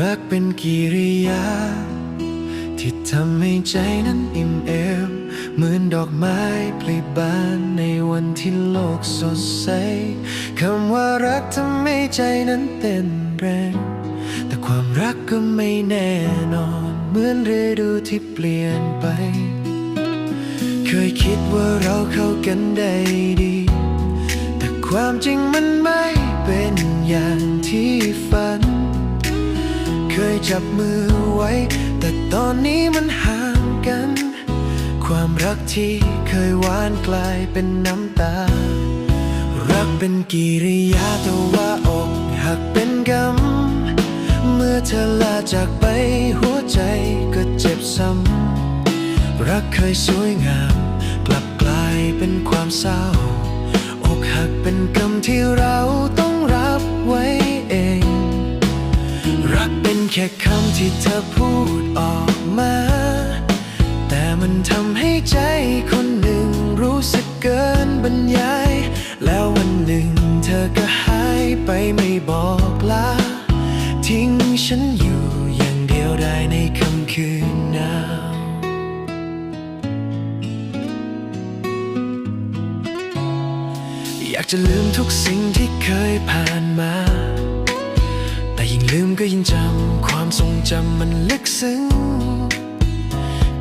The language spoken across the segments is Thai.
รักเป็นกิริยา ที่ทำให้ใจนั้นอิ่มเอมเหมือนดอกไม้ผลิบานในวันที่โลกสดใสคำว่ารักทำให้ใจนั้นเต้นแรง แต่ความรักก็ไม่แน่นอน เหมือนฤดูที่เปลี่ยนไป เคยคิดว่าเราเข้ากันได้ดี แต่ความจริงมันไม่เป็นอย่างที่ฝัน ยจับมือไว้ แต่ตอนนี้มันห่างกัน ความรักที่เคยหวานกลายเป็นน้ำตา รักเป็นกิริยาแต่ว่าอกหักเป็นกรรม เมื่อเธอลาจากไปหัวใจก็เจ็บซ้ำ รักเคยสวยงาม กลับกลายเป็นความเศร้า อกหักเป็นกรรมที่เรา แค่คำที่เธอพูดออกมา แต่มันทำให้ใจคนหนึ่งรู้สึกเกินบรรยาย แล้ววันหนึ่งเธอก็หายไปไม่บอกลา ทิ้งฉันอยู่อย่างเดียวได้ในค่ำคืนหนาวอยากจะลืมทุกสิ่งที่เคยผ่านมา ยิ่งลืมก็ยิ่งจำ ความทรงจำมันลึกซึ้ง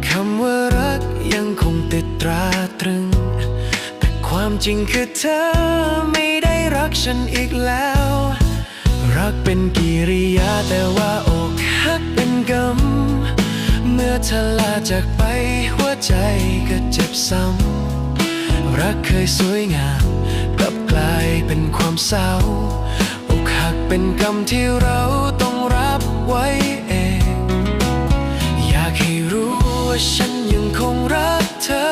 คำว่ารักยังคงติดตราตรึง แต่ความจริงคือเธอไม่ได้รักฉันอีกแล้ว รักเป็นกิริยาแต่ว่าอกหักเป็นกรรมเมื่อเธอลาจากไปหัวใจก็เจ็บซ้ำรักเคยสวยงามกลับกลายเป็นความเศร้า เป็นกรรมที่เราต้องรับไว้เอง อยากให้รู้ว่าฉันยังคงรักเธอ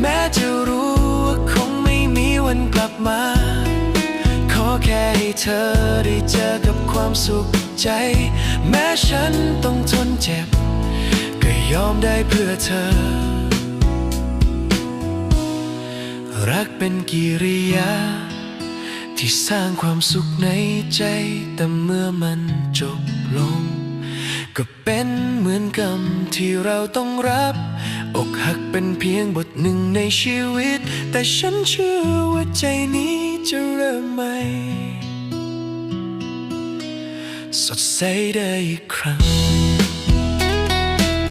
แม้จะรู้ว่าคงไม่มีวันกลับมา ขอแค่ให้เธอได้เจอกับความสุขใจ แม้ฉันต้องทนเจ็บ ก็ยอมได้เพื่อเธอ รักเป็นกิริยา ที่สร้างความสุขในใจแต่เมื่อมันจบลง ก็เป็นเหมือนกรรมที่เราต้องรับ อกหักเป็นเพียงบทหนึ่งในชีวิต แต่ฉันเชื่อว่าใจนี้จะเริ่มใหม่ สดใสได้อีกครั้ง